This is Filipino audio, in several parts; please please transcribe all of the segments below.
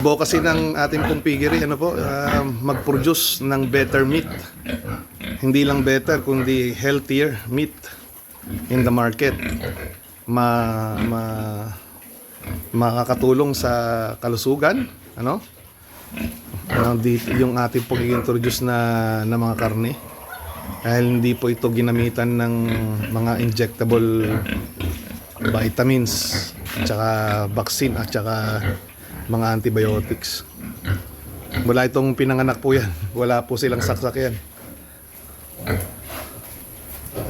Advocacy ng ating pong piggery, ano po, ah, mag-produce ng better meat. Hindi lang better, kundi healthier meat in the market. Ma, ma, makakatulong sa kalusugan, ano? Dito, yung ating pong i-introduce na, na mga karne. Dahil hindi po ito ginamitan ng mga injectable vitamins, tsaka vaccine, at tsaka mga antibiotics. Wala itong pinanganak po yan. Wala po silang saksak yan.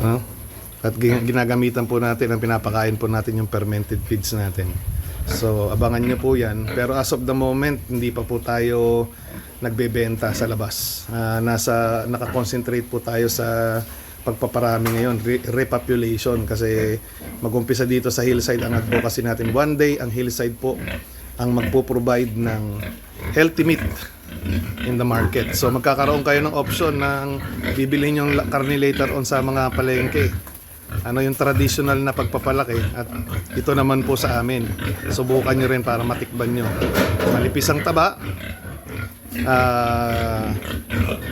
Ano? At gin- ginagamitan po natin, ang pinapakain po natin yung fermented feeds natin. So, abangan nyo po yan. Pero as of the moment, hindi pa po tayo nagbebenta sa labas. Ah, nasa, nakakonsentrate po tayo sa pagpaparami ngayon, re- repopulation. Kasi magumpisa dito sa hillside ang advocacy natin. One day, ang hillside po ang magpo-provide ng healthy meat in the market. So magkakaroon kayo ng option ng bibilhin yung karne later on sa mga palengke. Ano yung traditional na pagpapalaki at ito naman po sa amin. Subukan nyo rin para matikban nyo. Malipis ang taba. Ah,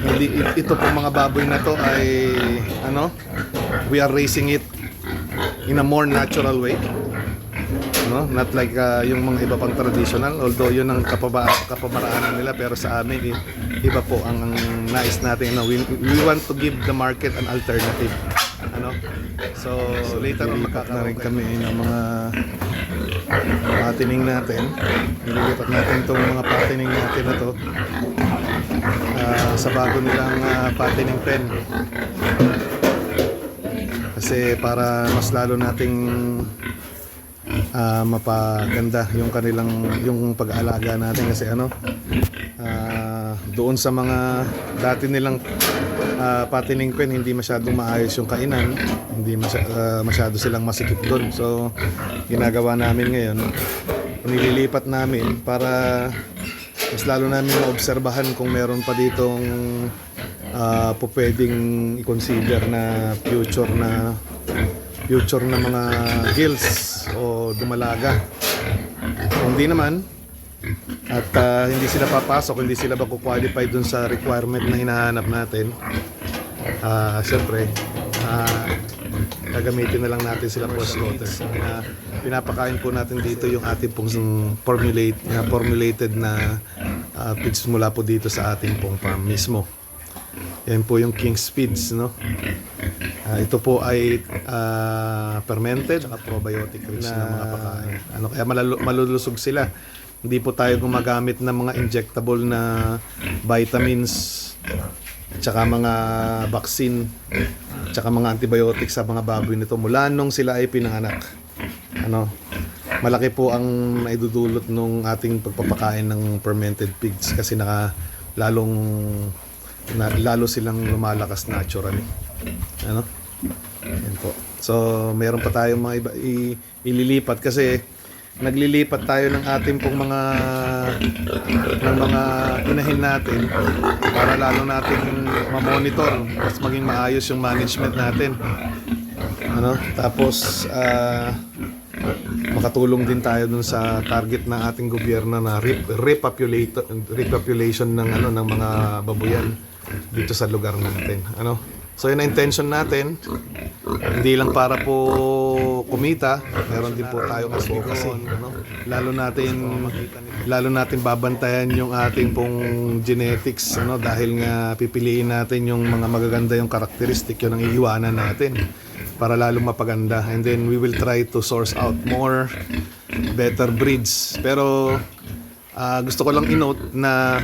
hindi ito po mga baboy na to ay ano, we are raising it in a more natural way no? Not like uh, yung mga iba pang traditional although yun ang kapaba kapamaraanan nila pero sa amin i- iba po ang, ang nais natin no? we, we want to give the market an alternative ano? So later on makakaroon rin kami ng mga patining natin. Nililipat natin itong mga patining natin na to ah, sa bago nilang uh, patining pen. Kasi para mas lalo nating ah, mapaganda yung kanilang yung pag-aalaga natin kasi ano ah, doon sa mga dati nilang uh, patining pen hindi masyadong maayos yung kainan hindi masya, ah, masyado silang masikip doon. So ginagawa namin ngayon nililipat namin para mas lalo namin maobserbahan kung meron pa ditong uh, po pwedeng i-consider na future na future na mga hills o dumalaga. Kung hindi naman, at ah, hindi sila papasok, hindi sila qualify dun sa requirement na hinahanap natin, ah syempre, ah, gagamitin na lang natin sila for slaughter. Na pinapakain po natin dito yung ating pong formulate, na formulated na ah, feeds mula po dito sa ating pong farm mismo. Yan po yung King's Feeds, no? Ah, ito po ay ah, fermented at probiotic rich na, mga pagkain. Ano kaya malalo- malulusog sila. Hindi po tayo gumagamit ng mga injectable na vitamins tsaka mga vaccine tsaka mga antibiotics sa mga baboy nito mula nung sila ay pinanganak. Ano? Malaki po ang naidudulot nung ating pagpapakain ng fermented pigs kasi naka lalong na, lalo silang lumalakas naturally. Ano? Yan po. So, meron pa tayong mga iba i, ililipat kasi naglilipat tayo ng ating pong mga ng mga inahin natin para lalo nating ma-monitor mas maging maayos yung management natin. Ano? Tapos ah, makatulong din tayo dun sa target ng ating gobyerno na re- repopulate repopulation ng ano ng mga babuyan dito sa lugar natin. Ano? So yun ang intention natin. Hindi lang para po kumita, meron din po tayo advocacy, ano? Lalo natin lalo natin babantayan yung ating pong genetics, ano, dahil nga pipiliin natin yung mga magaganda yung karakteristik, yun ang iiwanan natin para lalong mapaganda. And then we will try to source out more better breeds. Pero Ah, gusto ko lang i-note na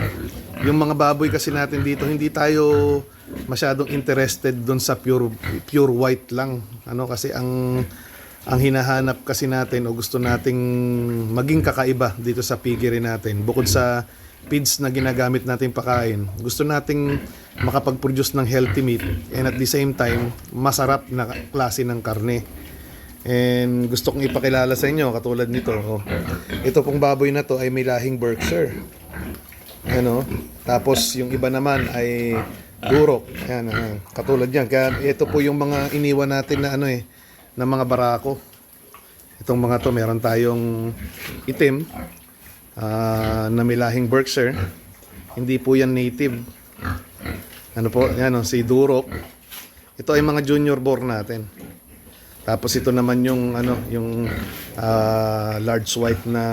yung mga baboy kasi natin dito hindi tayo masyadong interested doon sa pure pure white lang ano kasi ang ang hinahanap kasi natin o gusto nating maging kakaiba dito sa piggery natin bukod sa feeds na ginagamit natin pakain gusto nating makapag-produce ng healthy meat and at the same time masarap na klase ng karne And gusto kong ipakilala sa inyo, katulad nito. Oh. Ito pong baboy na to ay may lahing Berkshire. Ano? Tapos yung iba naman ay Durok. Yan, ah, katulad yan. Kaya ito po yung mga iniwan natin na ano eh, na mga barako. Itong mga to, meron tayong itim, ah, na milahing Berkshire. Hindi po yan native. Ano po, yan o, si Durok. Ito ay mga junior boar natin. Tapos ito naman yung ano, yung ah, large white na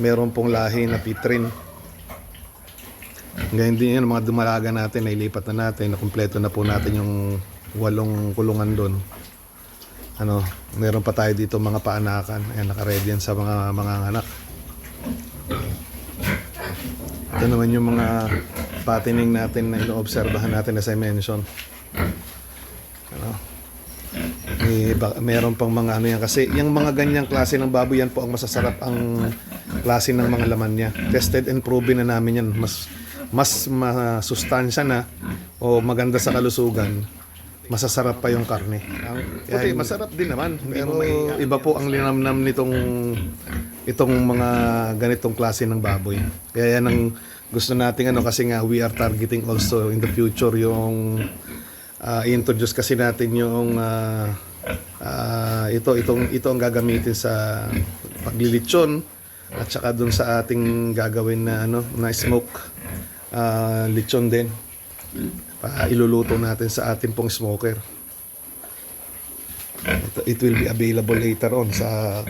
meron pong lahi na pitrin. Ngayon din yun, mga dumalaga natin, nailipat na natin, nakumpleto na po natin yung walong kulungan doon. Ano, meron pa tayo dito mga paanakan. Ayan, naka-ready yan sa mga mga anak. Ito naman yung mga patining natin na inoobserbahan natin as I mentioned. Ano? May, meron pang mga ano yan kasi yung mga ganyang klase ng baboy yan po ang masasarap ang klase ng mga laman niya. Tested and proven na namin yan. Mas mas masustansya na o maganda sa kalusugan masasarap pa yung karne. Puti, masarap din naman. Pero iba po ang linamnam nitong itong mga ganitong klase ng baboy. Kaya yan ang gusto nating ano kasi nga we are targeting also in the future yung ah, i-introduce kasi natin yung ah, ah, ito itong ito ang gagamitin sa paglilitsyon at saka dun sa ating gagawin na ano na smoke ah, lechon din pa iluluto natin sa ating pong smoker. Ito, it will be available later on sa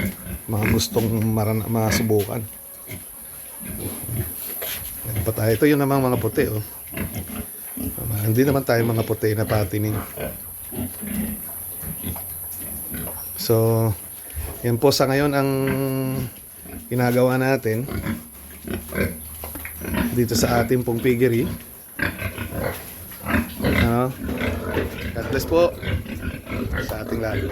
mga gustong maran masubukan. Yan pa tayo. Ito yung namang mga puti. Oh. Ah, Hindi naman tayo mga puti na patining. So, yan po sa ngayon ang ginagawa natin dito sa ating pong piggery. Ano? God bless po sa ating lahat.